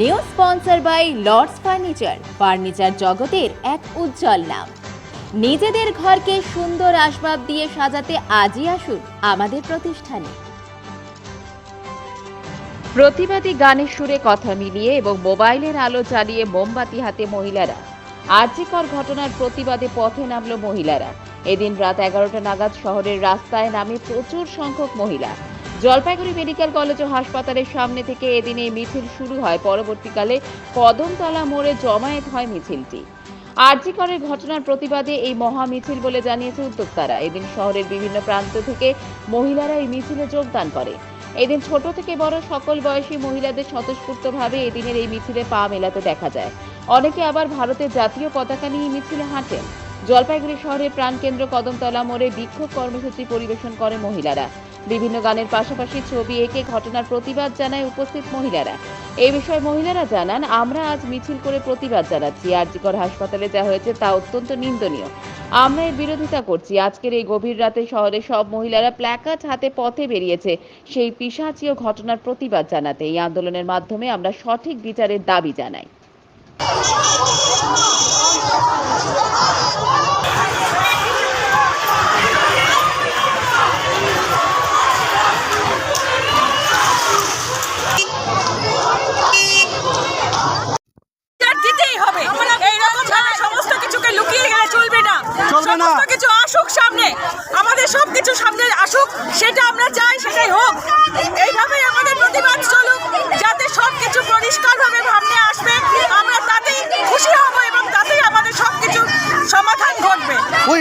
New sponsor by Lords furniture furniture জগতের এক উজ্জ্বল নাম। নিজেদের ঘরকে সুন্দর আসবাব দিয়ে সাজাতে আজই আসুন আমাদের প্রতিষ্ঠানে। প্রতিবাদী গানের সুরে কথা মিলিয়ে এবং মোবাইলের আলো চালিয়ে মোমবাতি হাতে মহিলারা। আর্যিকর ঘটনার প্রতিবাদে পথে নামলো মহিলারা। এদিন রাত এগারোটা নাগাদ শহরের রাস্তায় নামে প্রচুর সংখ্যক মহিলা। জলপাইগুড়ি মেডিকেল কলেজ ও হাসপাতালের সামনে থেকে এদিনে মিছিল শুরু হয়। পরবর্তীকালে কদমতলা মোড়ে জমায়েত হয় মিছিলটি। আরজিকরের ঘটনার প্রতিবাদে এই মহা মিছিল বলে জানিয়েছে উদ্যোক্তারা। এদিন শহরের বিভিন্ন প্রান্ত থেকে মহিলারা এই মিছিলে যোগদান করে। এদিন ছোট থেকে বড় সকল বয়সী মহিলাদের স্বতঃস্ফূর্তভাবে এদিনের এই মিছিলে পা মেলাতে দেখা যায়। অনেকে আবার ভারতের জাতীয় পতাকা নিয়ে মিছিলে হাঁটেন। জলপাইগুড়ি শহরের প্রাণকেন্দ্র কদমতলা মোড়ে বিক্ষোভ কর্মসূচি পরিবেশন করে মহিলারা। বিভিন্ন গানের পাশাপাশি ছবি এঁকে ঘটনার প্রতিবাদ জানায় উপস্থিত মহিলারা। এই বিষয়ে মহিলারা জানান, আমরা আজ মিছিল করে প্রতিবাদ জানাচ্ছি। আরজিকর হাসপাতালে যা হয়েছে তা অত্যন্ত নিন্দনীয়। আমরা এর বিরোধিতা করছি। আজকের এই গভীর রাতে শহরে সব মহিলারা প্ল্যাকার্ড হাতে পথে বেরিয়েছে সেই পিসাচীয় ঘটনার প্রতিবাদ জানাতে। এই আন্দোলনের মাধ্যমে আমরা সঠিক বিচারের দাবি জানাই।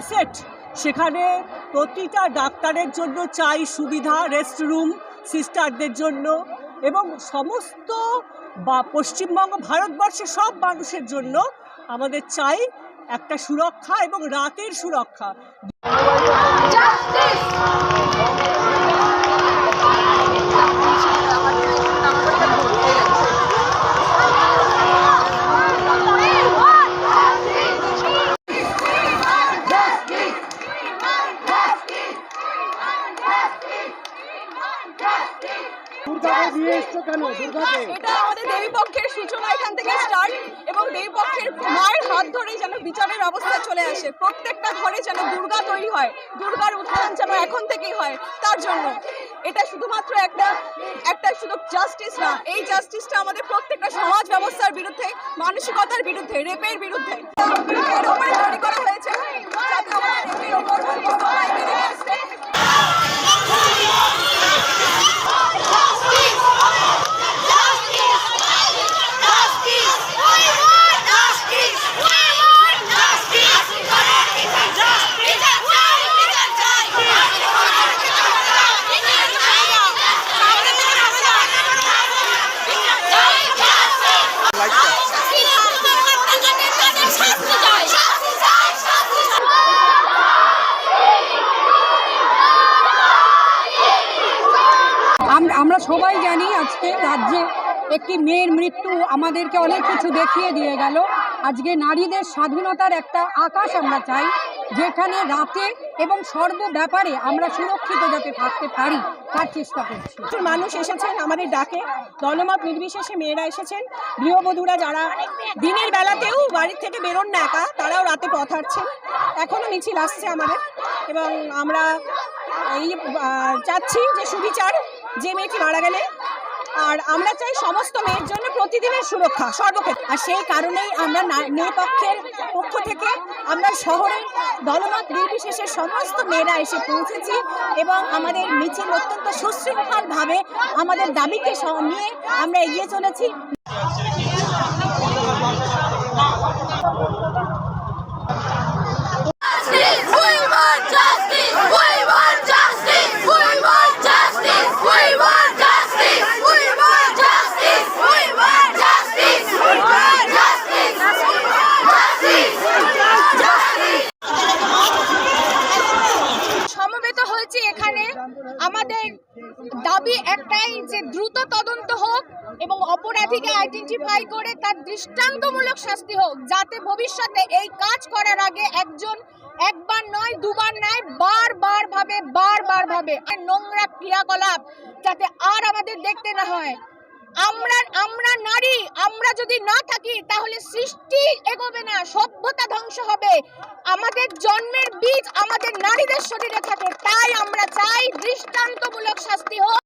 Asset. সেখানে প্রতিটা ডাক্তারের জন্য চাই সুবিধা রেস্টরুম সিস্টারদের জন্য এবং সমস্ত বা পশ্চিমবঙ্গ ভারতবর্ষের সব মানুষের জন্য আমাদের চাই একটা সুরক্ষা এবং রাতের সুরক্ষা এটা আমাদের সূচনা এখান থেকে স্টার্ট এবং দেবপক্ষের মায়ের হাত ধরেই যেন বিচারের অবস্থা চলে আসে। প্রত্যেকটা ঘরে যেন দুর্গা তৈরি হয়, দুর্গার উত্থান যেন এখন থেকেই হয়, তার জন্য। এটা শুধুমাত্র একটা একটা শুধু জাস্টিস না, এই জাস্টিসটা আমাদের প্রত্যেকটা সমাজ ব্যবস্থার বিরুদ্ধে, মানসিকতার বিরুদ্ধে রেপের বিরুদ্ধে। এর উপরে তৈরি করা হয়েছে যাতে আমাদের রেপের ওপর সমস্ত আইনি against আম- আমরা সবাই জানি আজকে রাজ্যে একটি মেয়ের মৃত্যু আমাদেরকে অনেক কিছু দেখিয়ে দিয়ে গেল। আজকে নারীদের স্বাধীনতার একটা আকাশ আমরা চাই, যেখানে রাতে এবং সর্ব ব্যাপারে আমরা সুরক্ষিত যাতে থাকতে পারি, তার চেষ্টা করছি। মানুষ এসেছেন আমাদের ডাকে, দলমত নির্বিশেষে মেয়েরা এসেছেন। গৃহবধূরা যারা দিনের বেলাতেও বাড়ির থেকে বেরোন না একা, তারাও রাতে পথ হাঁটছেন। এখনও মিছিল আসছে আমাদের এবং আমরা এই চাচ্ছি যে সুবিচার যে মেয়েটি মারা গেলে, আর আমরা চাই সমস্ত মেয়ের জন্য প্রতিদিনের সুরক্ষা, সর্বক্ষেত্রে। আর সেই কারণেই আমরা না- মেয়েপক্ষের পক্ষ থেকে আমরা শহরের দলমত নির্বিশেষে সমস্ত মেয়েরা এসে পৌঁছেছি এবং আমাদের মিছিল অত্যন্ত সুশৃঙ্খলভাবে আমাদের দাবিকে নিয়ে আমরা এগিয়ে চলেছি। আমাদের দাবি একটাই যে দ্রুত তদন্ত হোক এবং অপরাধীকে আইডেন্টিফাই করে তার দৃষ্টান্তমূলক শাস্তি হোক, যাতে ভবিষ্যতে এই কাজ করার আগে একজন একবার নয়, দুবার নয়, বারবার ভাবে বারবার ভাবে, নোংরা ক্রিয়াকলাপ, যাতে আর আমাদের দেখতে না হয়। আমরা আমরা নারী, আমরা যদি না থাকি, তাহলে সৃষ্টি এগোবে না, সভ্যতা ধ্বংস হবে। আমাদের জন্মের বীজ আমাদের নারীদের শরীরে থাকে, তাই আমরা চাই দৃষ্টান্তমূলক শাস্তি হোক।